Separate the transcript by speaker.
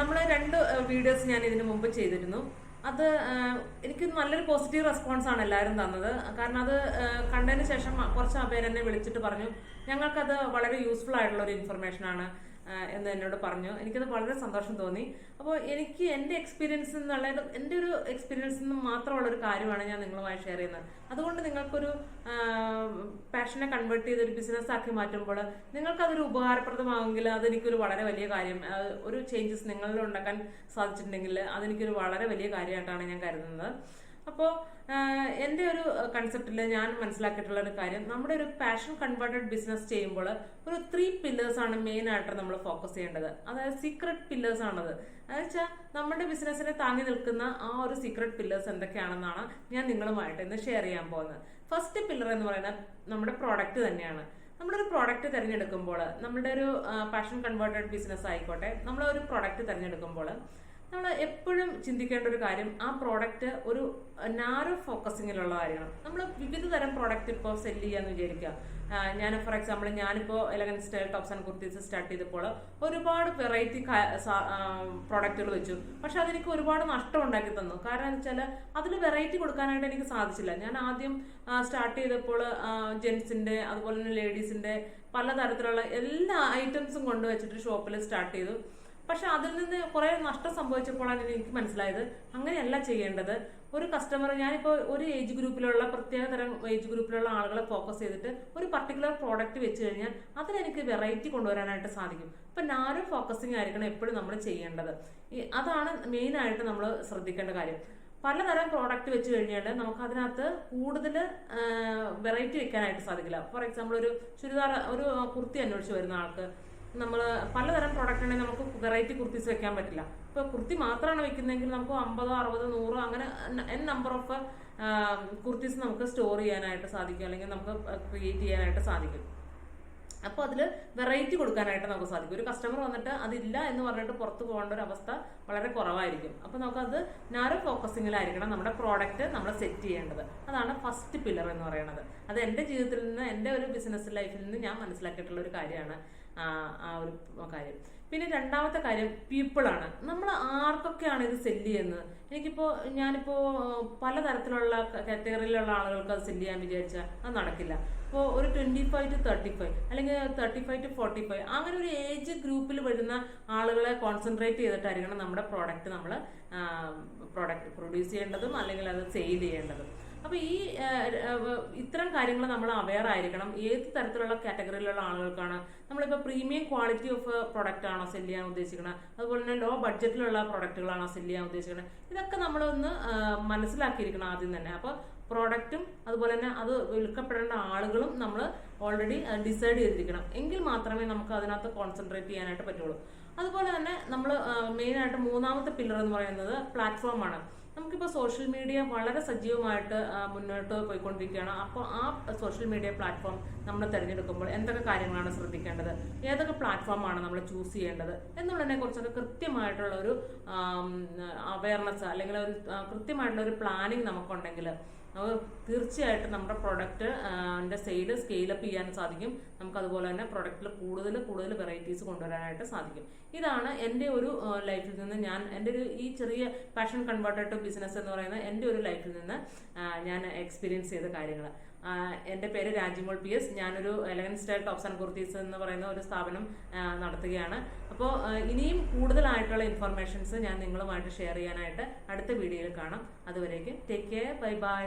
Speaker 1: നമ്മൾ രണ്ട് വീഡിയോസ് ഞാൻ ഇതിനു മുമ്പ് ചെയ്തിരുന്നു. അത് എനിക്ക് നല്ലൊരു പോസിറ്റീവ് റെസ്പോൺസ് ആണ് എല്ലാവരും തന്നത്. കാരണം അത് കണ്ടതിന് ശേഷം കുറച്ച് പേര് എന്നെ വിളിച്ചിട്ട് പറഞ്ഞു ഞങ്ങൾക്കത് വളരെ യൂസ്ഫുൾ ആയിട്ടുള്ള ഒരു ഇൻഫർമേഷൻ ആണ്. എന്ന് എന്നോട് പറഞ്ഞു. എനിക്കത് വളരെ സന്തോഷം തോന്നി. അപ്പോൾ എനിക്ക് എന്റെ എക്സ്പീരിയൻസ് എന്നുള്ള എന്റെ ഒരു എക്സ്പീരിയൻസ് നിന്ന് മാത്രമുള്ള ഒരു കാര്യമാണ് ഞാൻ നിങ്ങളുമായി ഷെയർ ചെയ്യുന്നത്. അതുകൊണ്ട് നിങ്ങൾക്കൊരു പാഷനെ കൺവേർട്ട് ചെയ്ത് ഒരു ബിസിനസ് ആക്കി മാറ്റുമ്പോൾ നിങ്ങൾക്കതൊരു ഉപകാരപ്രദമാകുമെങ്കിൽ അതെനിക്കൊരു വളരെ വലിയ കാര്യം. ഒരു ചേഞ്ചസ് നിങ്ങളിൽ ഉണ്ടാക്കാൻ സാധിച്ചിട്ടുണ്ടെങ്കിൽ അതെനിക്കൊരു വളരെ വലിയ കാര്യമായിട്ടാണ് ഞാൻ കരുതുന്നത്. അപ്പോൾ എന്റെ ഒരു കൺസെപ്റ്റിൽ ഞാൻ മനസ്സിലാക്കിയിട്ടുള്ള ഒരു കാര്യം. നമ്മുടെ ഒരു പാഷൻ കൺവേർട്ടഡ് ബിസിനസ് ചെയ്യുമ്പോൾ ഒരു ത്രീ പില്ലേഴ്സ് ആണ് മെയിൻ ആയിട്ട് നമ്മൾ ഫോക്കസ് ചെയ്യേണ്ടത്. അതായത് സീക്രട്ട് പില്ലേഴ്സ് ആണത്. അതെന്ന് വെച്ചാൽ നമ്മുടെ ബിസിനസ്സിനെ താങ്ങി നിൽക്കുന്ന ആ ഒരു സീക്രട്ട് പില്ലേഴ്സ് എന്തൊക്കെയാണെന്നാണ് ഞാൻ നിങ്ങളുമായിട്ട് ഇന്ന് ഷെയർ ചെയ്യാൻ പോകുന്നത്. ഫസ്റ്റ് പില്ലർ എന്ന് പറയുന്നത് നമ്മുടെ പ്രോഡക്റ്റ് തന്നെയാണ്. നമ്മുടെ ഒരു പ്രോഡക്റ്റ് തിരഞ്ഞെടുക്കുമ്പോൾ നമ്മുടെ ഒരു പാഷൻ കൺവേർട്ടഡ് ബിസിനസ് ആയിക്കോട്ടെ നമ്മൾ ഒരു പ്രോഡക്റ്റ് തിരഞ്ഞെടുക്കുമ്പോൾ നമ്മൾ എപ്പോഴും ചിന്തിക്കേണ്ട ഒരു കാര്യം ആ പ്രോഡക്റ്റ് ഒരു നാരോ ഫോക്കസിങ്ങിലുള്ള കാര്യമാണ്. നമ്മൾ വിവിധ തരം പ്രോഡക്റ്റ് ഇപ്പോൾ സെൽ ചെയ്യാന്ന് വിചാരിക്കുക. ഞാൻ ഫോർ എക്സാമ്പിൾ ഞാനിപ്പോൾ elegant style tops and kurtis start ചെയ്തപ്പോൾ ഒരുപാട് വെറൈറ്റി പ്രോഡക്റ്റുകൾ വെച്ചു. പക്ഷെ അതെനിക്ക് ഒരുപാട് നഷ്ടം ഉണ്ടാക്കി തന്നു. കാരണം എന്ന് വെച്ചാൽ അതിൽ വെറൈറ്റി കൊടുക്കാനായിട്ട് എനിക്ക് സാധിച്ചില്ല. ഞാൻ ആദ്യം സ്റ്റാർട്ട് ചെയ്തപ്പോൾ ജെൻസിന്റെ അതുപോലെ തന്നെ ലേഡീസിന്റെ പലതരത്തിലുള്ള എല്ലാ ഐറ്റംസും കൊണ്ടുവച്ചിട്ട് ഷോപ്പിൽ സ്റ്റാർട്ട് ചെയ്തു. പക്ഷെ അതിൽ നിന്ന് കുറെ നഷ്ടം സംഭവിച്ചപ്പോഴാണ് എനിക്ക് മനസ്സിലായത്. അങ്ങനെയല്ല ചെയ്യേണ്ടത്. ഒരു കസ്റ്റമർ ഞാനിപ്പോൾ ഒരു ഏജ് ഗ്രൂപ്പിലുള്ള പ്രത്യേക തരം ഏജ് ഗ്രൂപ്പിലുള്ള ആളുകളെ ഫോക്കസ് ചെയ്തിട്ട് ഒരു പർട്ടിക്കുലർ പ്രോഡക്റ്റ് വെച്ച് കഴിഞ്ഞാൽ അതിലെനിക്ക് വെറൈറ്റി കൊണ്ടുവരാനായിട്ട് സാധിക്കും. അപ്പൊ നാരോ ഫോക്കസിങ് ആയിരിക്കണം എപ്പോഴും നമ്മൾ ചെയ്യേണ്ടത്. അതാണ് മെയിൻ ആയിട്ട് നമ്മൾ ശ്രദ്ധിക്കേണ്ട കാര്യം. പലതരം പ്രോഡക്റ്റ് വെച്ച് കഴിഞ്ഞാൽ നമുക്ക് അതിനകത്ത് കൂടുതൽ വെറൈറ്റി വെക്കാനായിട്ട് സാധിക്കില്ല. ഫോർ എക്സാമ്പിൾ ഒരു ചുരിദാർ ഒരു കുർത്തി അന്വേഷിച്ച് വരുന്ന ആൾക്ക്. നമ്മൾ പലതരം പ്രോഡക്റ്റ് ഉണ്ടെങ്കിൽ നമുക്ക് വെറൈറ്റി കുർത്തീസ് വെക്കാൻ പറ്റില്ല. ഇപ്പൊ കുർത്തി മാത്രമാണ് വെക്കുന്നതെങ്കിൽ നമുക്ക് അമ്പതോ അറുപതോ നൂറോ അങ്ങനെ എൻ നമ്പർ ഓഫ് കുർത്തീസ് നമുക്ക് സ്റ്റോർ ചെയ്യാനായിട്ട് സാധിക്കും. അല്ലെങ്കിൽ നമുക്ക് ക്രിയേറ്റ് ചെയ്യാനായിട്ട് സാധിക്കും. അപ്പോൾ അതിൽ വെറൈറ്റി കൊടുക്കാനായിട്ട് നമുക്ക് സാധിക്കും. ഒരു കസ്റ്റമർ വന്നിട്ട് അതില്ല എന്ന് പറഞ്ഞിട്ട് പുറത്ത് പോകേണ്ട ഒരു അവസ്ഥ വളരെ കുറവായിരിക്കും. അപ്പോൾ നമുക്കത് നാരോ ഫോക്കസിങ്ങിലായിരിക്കണം നമ്മുടെ പ്രോഡക്റ്റ് നമ്മൾ സെറ്റ് ചെയ്യേണ്ടത്. അതാണ് ഫസ്റ്റ് പില്ലർ എന്ന് പറയുന്നത്. അത് എന്റെ ജീവിതത്തിൽ നിന്ന് എന്റെ ഒരു ബിസിനസ് ലൈഫിൽ നിന്ന് ഞാൻ മനസ്സിലാക്കിയിട്ടുള്ള ഒരു കാര്യമാണ്. ആ ഒരു കാര്യം. പിന്നെ രണ്ടാമത്തെ കാര്യം പീപ്പിൾ ആണ്. നമ്മൾ ആർക്കൊക്കെയാണ് ഇത് സെല്ല് ചെയ്യുന്നത്? എനിക്കിപ്പോൾ ഞാനിപ്പോൾ പലതരത്തിലുള്ള കാറ്റഗറിയിലുള്ള ആളുകൾക്ക് അത് സെല്ല് ചെയ്യാൻ വിചാരിച്ചാൽ അത് നടക്കില്ല. ഇപ്പോൾ ഒരു twenty five to thirty five അല്ലെങ്കിൽ thirty five to forty five അങ്ങനെ ഒരു ഏജ് ഗ്രൂപ്പിൽ വരുന്ന ആളുകളെ കോൺസെൻട്രേറ്റ് ചെയ്തിട്ടായിരിക്കണം നമ്മുടെ പ്രോഡക്റ്റ് നമ്മൾ പ്രോഡക്റ്റ് പ്രൊഡ്യൂസ് ചെയ്യേണ്ടതും അല്ലെങ്കിൽ അത് സെയിൽ ചെയ്യേണ്ടതും. അപ്പൊ ഈ ഇത്തരം കാര്യങ്ങൾ നമ്മൾ അവെയർ ആയിരിക്കണം. ഏത് തരത്തിലുള്ള കാറ്റഗറിയിലുള്ള ആളുകൾക്കാണ്? നമ്മളിപ്പോൾ പ്രീമിയം ക്വാളിറ്റി ഓഫ് പ്രൊഡക്റ്റ് ആണോ സെൽ ചെയ്യാൻ ഉദ്ദേശിക്കുന്നത് അതുപോലെ തന്നെ ലോ ബഡ്ജറ്റിലുള്ള പ്രൊഡക്റ്റുകളാണോ സെൽ ചെയ്യാൻ ഉദ്ദേശിക്കുന്നത് ഇതൊക്കെ നമ്മളൊന്ന് മനസ്സിലാക്കിയിരിക്കണം ആദ്യം തന്നെ. അപ്പോൾ പ്രോഡക്റ്റും അതുപോലെ തന്നെ അത് വിൽക്കപ്പെടേണ്ട ആളുകളും നമ്മൾ ഓൾറെഡി ഡിസൈഡ് ചെയ്തിരിക്കണം. എങ്കിൽ മാത്രമേ നമുക്ക് അതിനകത്ത് കോൺസെൻട്രേറ്റ് ചെയ്യാനായിട്ട് പറ്റുള്ളൂ. അതുപോലെ തന്നെ നമ്മൾ മെയിനായിട്ട് മൂന്നാമത്തെ പില്ലർ എന്ന് പറയുന്നത് പ്ലാറ്റ്ഫോമാണ് നമുക്കിപ്പോൾ സോഷ്യൽ മീഡിയ വളരെ സജീവമായിട്ട് മുന്നോട്ട് പോയിക്കൊണ്ടിരിക്കുകയാണ്. അപ്പോൾ ആ സോഷ്യൽ മീഡിയ പ്ലാറ്റ്ഫോം നമ്മൾ തിരഞ്ഞെടുക്കുമ്പോൾ എന്തൊക്കെ കാര്യങ്ങളാണ് ശ്രദ്ധിക്കേണ്ടത്? ഏതൊക്കെ പ്ലാറ്റ്ഫോമാണ് നമ്മൾ ചൂസ് ചെയ്യേണ്ടത്? എന്നുള്ളതിനെ കുറിച്ചൊക്കെ കൃത്യമായിട്ടുള്ള ഒരു അവയർനെസ് അല്ലെങ്കിൽ ഒരു കൃത്യമായിട്ടുള്ള ഒരു പ്ലാനിങ് നമുക്കുണ്ടെങ്കിൽ അത് തീർച്ചയായിട്ടും നമ്മുടെ പ്രൊഡക്റ്റ് എന്റെ സെയിൽ സ്കെയിലപ്പ് ചെയ്യാൻ സാധിക്കും. നമുക്ക് അതുപോലെ തന്നെ പ്രൊഡക്റ്റിൽ കൂടുതൽ കൂടുതൽ വെറൈറ്റീസ് കൊണ്ടുവരാനായിട്ട് സാധിക്കും. ഇതാണ് എന്റെ ഒരു ലൈഫിൽ നിന്ന് ഞാൻ എന്റെ ഒരു ഈ ചെറിയ പാഷൻ കൺവേർട്ടഡ് ടു ബിസിനസ് എന്ന് പറയുന്ന എന്റെ ഒരു ലൈഫിൽ നിന്ന് ഞാൻ എക്സ്പീരിയൻസ് ചെയ്ത കാര്യങ്ങൾ എന്റെ പേര് രാജിമോൾ പി എസ്. ഞാനൊരു elegant style tops and kurtis എന്ന് പറയുന്ന ഒരു സ്ഥാപനം നടത്തുകയാണ്. അപ്പോൾ ഇനിയും കൂടുതലായിട്ടുള്ള ഇൻഫർമേഷൻസ് ഞാൻ നിങ്ങളുമായിട്ട് ഷെയർ ചെയ്യാനായിട്ട് അടുത്ത വീഡിയോയിൽ കാണാം. അതുവരേക്കും ടേക്ക് കെയർ ബൈ ബൈ